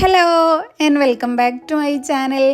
Hello and welcome back to my channel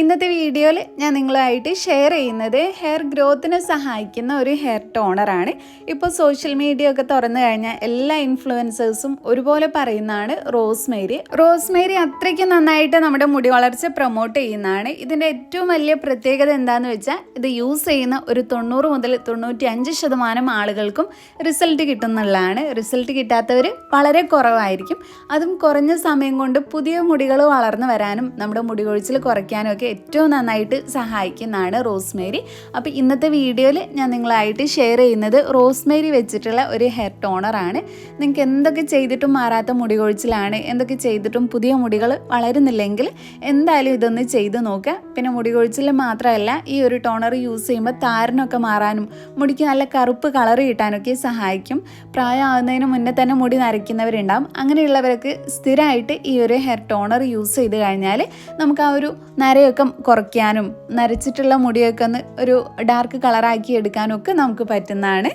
ഇന്നത്തെ വീഡിയോയിൽ ഞാൻ നിങ്ങളുമായിട്ട് ഷെയർ ചെയ്യുന്നത് ഹെയർ ഗ്രോത്തിനെ സഹായിക്കുന്ന ഒരു ഹെയർ ടോണറാണ് ഇപ്പോൾ സോഷ്യൽ മീഡിയ ഒക്കെ തുറന്നു കഴിഞ്ഞാൽ എല്ലാ ഇൻഫ്ലുവൻസേഴ്സും ഒരുപോലെ പറയുന്നതാണ് റോസ്മേരി റോസ്മേരി അത്രയ്ക്ക് നന്നായിട്ട് നമ്മുടെ മുടി വളർച്ച പ്രൊമോട്ട് ചെയ്യുന്നതാണ്. ഇതിന്റെ ഏറ്റവും വലിയ പ്രത്യേകത എന്താണെന്ന് വെച്ചാൽ ഇത് യൂസ് ചെയ്യുന്ന ഒരു തൊണ്ണൂറ് മുതൽ തൊണ്ണൂറ്റി അഞ്ച് ശതമാനം ആളുകൾക്കും റിസൾട്ട് കിട്ടുന്നുള്ളതാണ്. റിസൾട്ട് കിട്ടാത്തവർ വളരെ കുറവായിരിക്കും. അതും കുറഞ്ഞ സമയം കൊണ്ട് പുതിയ മുടികൾ വളർന്നു വരാനും നമ്മുടെ മുടി കൊഴിച്ചിൽ കുറയ്ക്കാനും ഒക്കെ ഏറ്റവും നന്നായിട്ട് സഹായിക്കുന്നതാണ് റോസ്മേരി. അപ്പോൾ ഇന്നത്തെ വീഡിയോയിൽ ഞാൻ നിങ്ങളായിട്ട് ഷെയർ ചെയ്യുന്നത് റോസ്മേരി വെച്ചിട്ടുള്ള ഒരു ഹെയർ ടോണറാണ് നിങ്ങൾക്ക് എന്തൊക്കെ ചെയ്തിട്ടും മാറാത്ത മുടി കൊഴിച്ചിലാണ് എന്തൊക്കെ ചെയ്തിട്ടും പുതിയ മുടികൾ വളരുന്നില്ലെങ്കിൽ എന്തായാലും ഇതൊന്ന് ചെയ്ത് നോക്കുക. പിന്നെ മുടി കൊഴിച്ചിൽ മാത്രമല്ല ഈ ഒരു ടോണർ യൂസ് ചെയ്യുമ്പോൾ താരനൊക്കെ മാറാനും മുടിക്ക് നല്ല കറുപ്പ് കളർ കിട്ടാനൊക്കെ സഹായിക്കും. പ്രായമാകുന്നതിന് മുന്നേ തന്നെ മുടി നരയ്ക്കുന്നവരുണ്ടാവും. അങ്ങനെയുള്ളവർക്ക് സ്ഥിരമായിട്ട് ഈ ഒരു ഹെയർ ടോണർ യൂസ് ചെയ്ത് കഴിഞ്ഞാൽ നമുക്ക് ആ ഒരു നരയൊക്കെ കുറയ്ക്കാനും നരച്ചിട്ടുള്ള മുടിയൊക്കെ ഒന്ന് ഒരു ഡാർക്ക് കളറാക്കി എടുക്കാനും ഒക്കെ നമുക്ക് പറ്റുന്നതാണ്.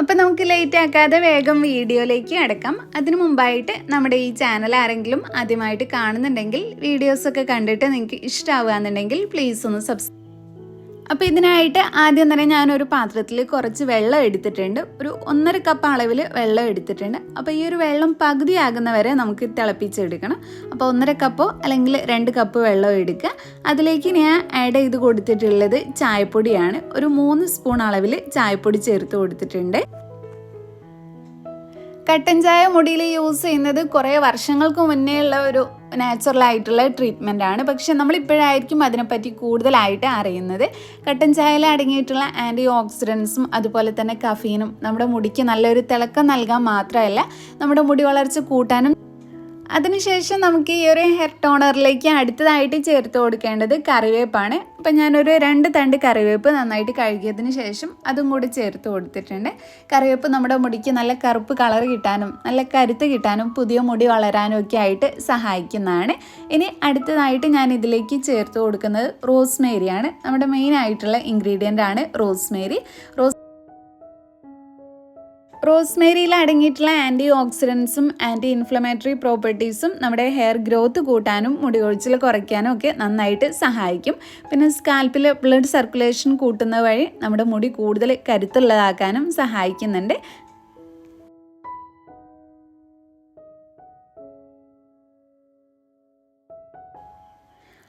അപ്പം നമുക്ക് ലേറ്റ് ആക്കാതെ വേഗം വീഡിയോയിലേക്ക് അടക്കാം. അതിനു മുമ്പായിട്ട് നമ്മുടെ ഈ ചാനൽ ആരെങ്കിലും ആദ്യമായിട്ട് കാണുന്നുണ്ടെങ്കിൽ വീഡിയോസൊക്കെ കണ്ടിട്ട് നിങ്ങൾക്ക് ഇഷ്ടമാവുകയെന്നുണ്ടെങ്കിൽ പ്ലീസ് ഒന്ന് സബ്സ്ക്രൈബ് അപ്പോൾ ഇതിനായിട്ട് ആദ്യം തന്നെ ഞാനൊരു പാത്രത്തിൽ കുറച്ച് വെള്ളം എടുത്തിട്ടുണ്ട്. ഒരു ഒന്നര കപ്പ് അളവിൽ വെള്ളം എടുത്തിട്ടുണ്ട്. അപ്പോൾ ഈ ഒരു വെള്ളം പകുതിയാകുന്ന വരെ നമുക്ക് തിളപ്പിച്ചെടുക്കണം. അപ്പോൾ ഒന്നര കപ്പോ അല്ലെങ്കിൽ രണ്ട് കപ്പ് വെള്ളം എടുക്കുക. അതിലേക്ക് ഞാൻ ആഡ് ചെയ്ത് കൊടുത്തിട്ടുള്ളത് ചായപ്പൊടിയാണ്. ഒരു മൂന്ന് സ്പൂൺ അളവിൽ ചായപ്പൊടി ചേർത്ത് കൊടുത്തിട്ടുണ്ട്. കട്ടൻ ചായ മുടിയിൽ യൂസ് ചെയ്യുന്നത് കുറേ വർഷങ്ങൾക്ക് മുന്നേ ഉള്ള ഒരു നാച്ചുറൽ ആയിട്ടുള്ള ട്രീറ്റ്മെന്റ് ആണ്. പക്ഷെ നമ്മളിപ്പോഴായിരിക്കും അതിനെപ്പറ്റി കൂടുതലായിട്ട് അറിയുന്നത്. കട്ടൻ ചായയിൽ അടങ്ങിയിട്ടുള്ള ആന്റി ഓക്സിഡൻസും അതുപോലെ തന്നെ കഫീനും നമ്മുടെ മുടിക്ക് നല്ലൊരു തിളക്കം നൽകാൻ മാത്രമല്ല നമ്മുടെ മുടി വളർച്ച കൂട്ടാനും അതിനുശേഷം നമുക്ക് ഈ ഒരു ഹെയർ ടോണറിലേക്ക് അടുത്തതായിട്ട് ചേർത്ത് കൊടുക്കേണ്ടത് കറിവേപ്പാണ്. അപ്പം ഞാനൊരു രണ്ട് തണ്ട് കറിവേപ്പ് നന്നായിട്ട് കഴുകിയതിന് ശേഷം അതും കൂടി ചേർത്ത് കൊടുത്തിട്ടുണ്ട്. കറിവേപ്പ് നമ്മുടെ മുടിക്ക് നല്ല കറുപ്പ് കളർ കിട്ടാനും നല്ല കരുത്ത് കിട്ടാനും പുതിയ മുടി വളരാനും ഒക്കെ ആയിട്ട് സഹായിക്കുന്നതാണ്. ഇനി അടുത്തതായിട്ട് ഞാൻ ഇതിലേക്ക് ചേർത്ത് കൊടുക്കുന്നത് റോസ്മേരിയാണ്. നമ്മുടെ മെയിൻ ആയിട്ടുള്ള ഇൻഗ്രീഡിയന്റ് ആണ് റോസ്മേരി. റോസ് റോസ്മേരിയിൽ അടങ്ങിയിട്ടുള്ള ആന്റി ഓക്സിഡൻസും ആന്റി ഇൻഫ്ലമേറ്ററി പ്രോപ്പർട്ടീസും നമ്മുടെ ഹെയർ ഗ്രോത്ത് കൂട്ടാനും മുടി കൊഴിച്ചിൽ കുറയ്ക്കാനും ഒക്കെ നന്നായിട്ട് സഹായിക്കും. പിന്നെ സ്കാൽപ്പിൽ ബ്ലഡ് സർക്കുലേഷൻ കൂട്ടുന്ന വഴി നമ്മുടെ മുടി കൂടുതൽ കരുത്തുള്ളതാക്കാനും സഹായിക്കുന്നുണ്ട്.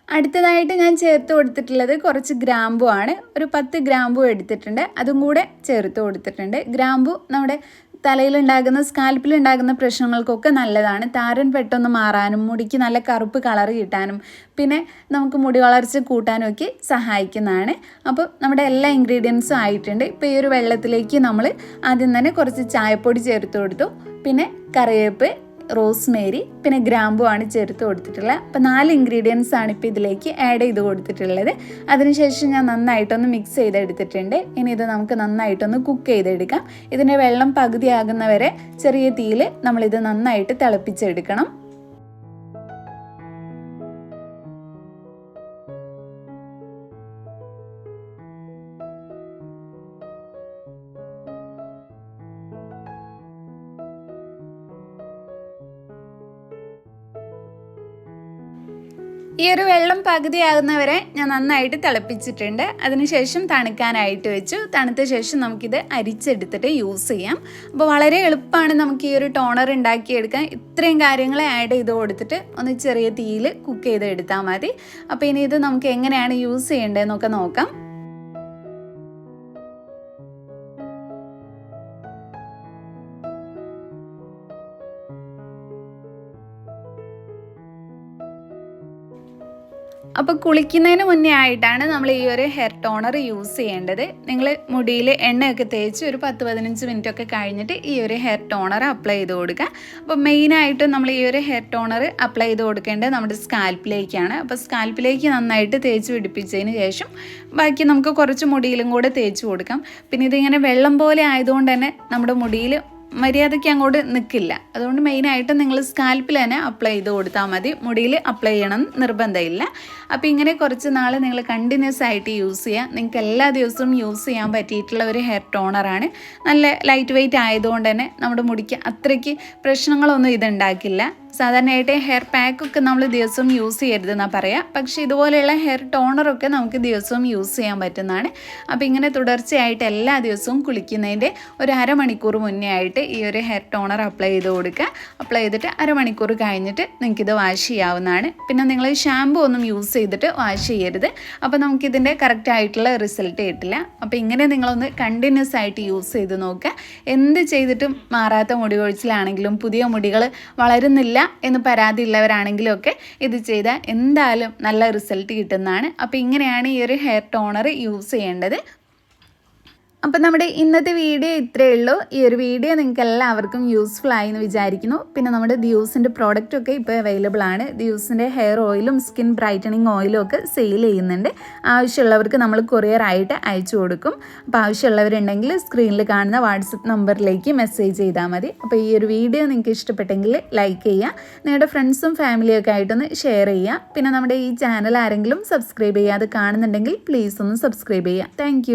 അടുത്തതായിട്ട് ഞാൻ ചേർത്ത് കൊടുത്തിട്ടുള്ളത് കുറച്ച് ഗ്രാമ്പു ആണ്. ഒരു പത്ത് ഗ്രാമ്പു എടുത്തിട്ടുണ്ട്. അതും കൂടെ ചേർത്ത് കൊടുത്തിട്ടുണ്ട്. ഗ്രാമ്പു നമ്മുടെ തലയിലുണ്ടാകുന്ന സ്കാൽപ്പിലുണ്ടാകുന്ന പ്രശ്നങ്ങൾക്കൊക്കെ നല്ലതാണ്. താരൻ പെട്ടെന്ന് മാറാനും മുടിക്ക് നല്ല കറുപ്പ് കളർ കിട്ടാനും പിന്നെ നമുക്ക് മുടി വളർച്ച കൂട്ടാനും ഒക്കെ സഹായിക്കുന്നതാണ്. അപ്പോൾ നമ്മുടെ എല്ലാ ഇൻഗ്രീഡിയൻസും ആയിട്ടുണ്ട്. ഇപ്പോൾ ഈ ഒരു വെള്ളത്തിലേക്ക് നമ്മൾ ആദ്യം തന്നെ കുറച്ച് ചായപ്പൊടി ചേർത്ത് കൊടുത്തു. പിന്നെ കറിവേപ്പ് റോസ്മേരി പിന്നെ ഗ്രാമ്പു ആണ് ചേർത്ത് കൊടുത്തിട്ടുള്ളത്. അപ്പോൾ നാല് ഇൻഗ്രീഡിയൻസ് ആണ് ഇപ്പോൾ ഇതിലേക്ക് ആഡ് ചെയ്ത് കൊടുത്തിട്ടുള്ളത്. അതിനുശേഷം ഞാൻ നന്നായിട്ടൊന്ന് മിക്സ് ചെയ്തെടുത്തിട്ടുണ്ട്. ഇനി ഇത് നമുക്ക് നന്നായിട്ടൊന്ന് കുക്ക് ചെയ്തെടുക്കാം. ഇതിന്റെ വെള്ളം പകുതിയാകുന്നവരെ ചെറിയ തീയിൽ നമ്മളിത് നന്നായിട്ട് തിളപ്പിച്ചെടുക്കണം. ഈ ഒരു വെള്ളം പകുതിയാകുന്നവരെ ഞാൻ നന്നായിട്ട് തിളപ്പിച്ചിട്ടുണ്ട്. അതിനുശേഷം തണുക്കാനായിട്ട് വെച്ചു. തണുത്ത ശേഷം നമുക്കിത് അരിച്ചെടുത്തിട്ട് യൂസ് ചെയ്യാം. അപ്പോൾ വളരെ എളുപ്പമാണ് നമുക്ക് ഈ ഒരു ടോണർ ഉണ്ടാക്കിയെടുക്കാൻ. ഇത്രയും കാര്യങ്ങളെ ആഡ് ചെയ്ത് കൊടുത്തിട്ട് ഒന്ന് ചെറിയ തീയിൽ കുക്ക് ചെയ്ത് എടുത്താൽ മതി. അപ്പോൾ ഇനി ഇത് നമുക്ക് എങ്ങനെയാണ് യൂസ് ചെയ്യേണ്ടതെന്നൊക്കെ നോക്കാം. അപ്പോൾ കുളിക്കുന്നതിന് മുന്നേ ആയിട്ടാണ് നമ്മൾ ഈ ഒരു ഹെയർ ടോണർ യൂസ് ചെയ്യേണ്ടത്. നിങ്ങൾ മുടിയിൽ എണ്ണയൊക്കെ തേച്ച് ഒരു പത്ത് പതിനഞ്ച് മിനിറ്റ് ഒക്കെ കഴിഞ്ഞിട്ട് ഈ ഒരു ഹെയർ ടോണർ അപ്ലൈ ചെയ്ത് കൊടുക്കുക. അപ്പോൾ മെയിനായിട്ടും നമ്മൾ ഈ ഒരു ഹെയർ ടോണർ അപ്ലൈ ചെയ്ത് കൊടുക്കേണ്ടത് നമ്മുടെ സ്കാൽപ്പിലേക്കാണ് അപ്പോൾ സ്കാൽപ്പിലേക്ക് നന്നായിട്ട് തേച്ച് പിടിപ്പിച്ചതിന് ശേഷം ബാക്കി നമുക്ക് കുറച്ച് മുടിയിലും കൂടെ തേച്ച് കൊടുക്കാം. പിന്നെ ഇതിങ്ങനെ വെള്ളം പോലെ ആയതുകൊണ്ട് തന്നെ നമ്മുടെ മുടിയിൽ മര്യാദയ്ക്ക് അങ്ങോട്ട് നിൽക്കില്ല അതുകൊണ്ട് മെയിനായിട്ട് നിങ്ങൾ സ്കാൽപ്പിൽ തന്നെ അപ്ലൈ ചെയ്ത് കൊടുത്താൽ മതി. മുടിയിൽ അപ്ലൈ ചെയ്യണം നിർബന്ധമില്ല. അപ്പോൾ ഇങ്ങനെ കുറച്ച് നാൾ നിങ്ങൾ കണ്ടിന്യൂസ് ആയിട്ട് യൂസ് ചെയ്യുക നിങ്ങൾക്ക് എല്ലാ ദിവസവും യൂസ് ചെയ്യാൻ പറ്റിയിട്ടുള്ള ഒരു ഹെയർ ടോണറാണ് നല്ല ലൈറ്റ് വെയിറ്റ് ആയതുകൊണ്ട് തന്നെ നമ്മുടെ മുടിക്ക് അത്രയ്ക്ക് പ്രശ്നങ്ങളൊന്നും ഇതുണ്ടാക്കില്ല. സാധാരണയായിട്ട് ഹെയർ പാക്കൊക്കെ നമ്മൾ ദിവസവും യൂസ് ചെയ്യരുതെന്നാണ് പറയുക പക്ഷേ ഇതുപോലെയുള്ള ഹെയർ ടോണറൊക്കെ നമുക്ക് ദിവസവും യൂസ് ചെയ്യാൻ പറ്റുന്നതാണ്. അപ്പോൾ ഇങ്ങനെ തുടർച്ചയായിട്ട് എല്ലാ ദിവസവും കുളിക്കുന്നതിന്റെ ഒരു അരമണിക്കൂർ മുന്നേ ആയിട്ട് ഈ ഒരു ഹെയർ ടോണർ അപ്ലൈ ചെയ്ത് കൊടുക്കുക. അപ്ലൈ ചെയ്തിട്ട് അരമണിക്കൂർ കഴിഞ്ഞിട്ട് നിങ്ങൾക്കിത് വാഷ് ചെയ്യാവുന്നതാണ്. പിന്നെ നിങ്ങൾ ഷാമ്പു ഒന്നും യൂസ് ചെയ്തിട്ട് വാഷ് ചെയ്യരുത്. അപ്പോൾ നമുക്കിതിന്റെ കറക്റ്റ് ആയിട്ടുള്ള റിസൾട്ട് കിട്ടില്ല. അപ്പോൾ ഇങ്ങനെ നിങ്ങളൊന്ന് കണ്ടിന്യൂസ് ആയിട്ട് യൂസ് ചെയ്ത് നോക്കുക. എന്ത് ചെയ്തിട്ടും മാറാത്ത മുടി കൊഴിച്ചിലാണെങ്കിലും പുതിയ മുടികൾ വളരുന്നില്ല എന്ന് പരാതി ഉള്ളവരാണെങ്കിലും ഒക്കെ ഇത് ചെയ്താൽ എന്തായാലും നല്ല റിസൾട്ട് കിട്ടുന്നതാണ്. അപ്പോൾ ഇങ്ങനെയാണ് ഈ ഒരു ഹെയർ ടോണർ യൂസ് ചെയ്യേണ്ടത്. അപ്പം നമ്മുടെ ഇന്നത്തെ വീഡിയോ ഇത്രയേ ഉള്ളൂ. ഈ ഒരു വീഡിയോ നിങ്ങൾക്ക് എല്ലാവർക്കും യൂസ്ഫുൾ ആയി എന്ന് വിചാരിക്കുന്നു. പിന്നെ നമ്മുടെ ദിയൂസിന്റെ പ്രോഡക്റ്റ് ഒക്കെ ഇപ്പോൾ അവൈലബിൾ ആണ്. ദ്യൂസിന്റെ ഹെയർ ഓയിലും സ്കിൻ ബ്രൈറ്റനിങ് ഓയിലും ഒക്കെ സെയിൽ ചെയ്യുന്നുണ്ട്. ആവശ്യമുള്ളവർക്ക് നമ്മൾ കൊറിയർ ആയിട്ട് അയച്ചു കൊടുക്കും. അപ്പോൾ ആവശ്യമുള്ളവരുണ്ടെങ്കിൽ സ്ക്രീനിൽ കാണുന്ന വാട്സപ്പ് നമ്പറിലേക്ക് മെസ്സേജ് ചെയ്താൽ മതി. അപ്പോൾ ഈ ഒരു വീഡിയോ നിങ്ങൾക്ക് ഇഷ്ടപ്പെട്ടെങ്കിൽ ലൈക്ക് ചെയ്യുക. നിങ്ങളുടെ ഫ്രണ്ട്സും ഫാമിലിയും ഒക്കെ ആയിട്ടൊന്ന് ഷെയർ ചെയ്യുക. പിന്നെ നമ്മുടെ ഈ ചാനൽ ആരെങ്കിലും സബ്സ്ക്രൈബ് ചെയ്യാതെ കാണുന്നുണ്ടെങ്കിൽ പ്ലീസ് ഒന്ന് സബ്സ്ക്രൈബ് ചെയ്യുക. താങ്ക്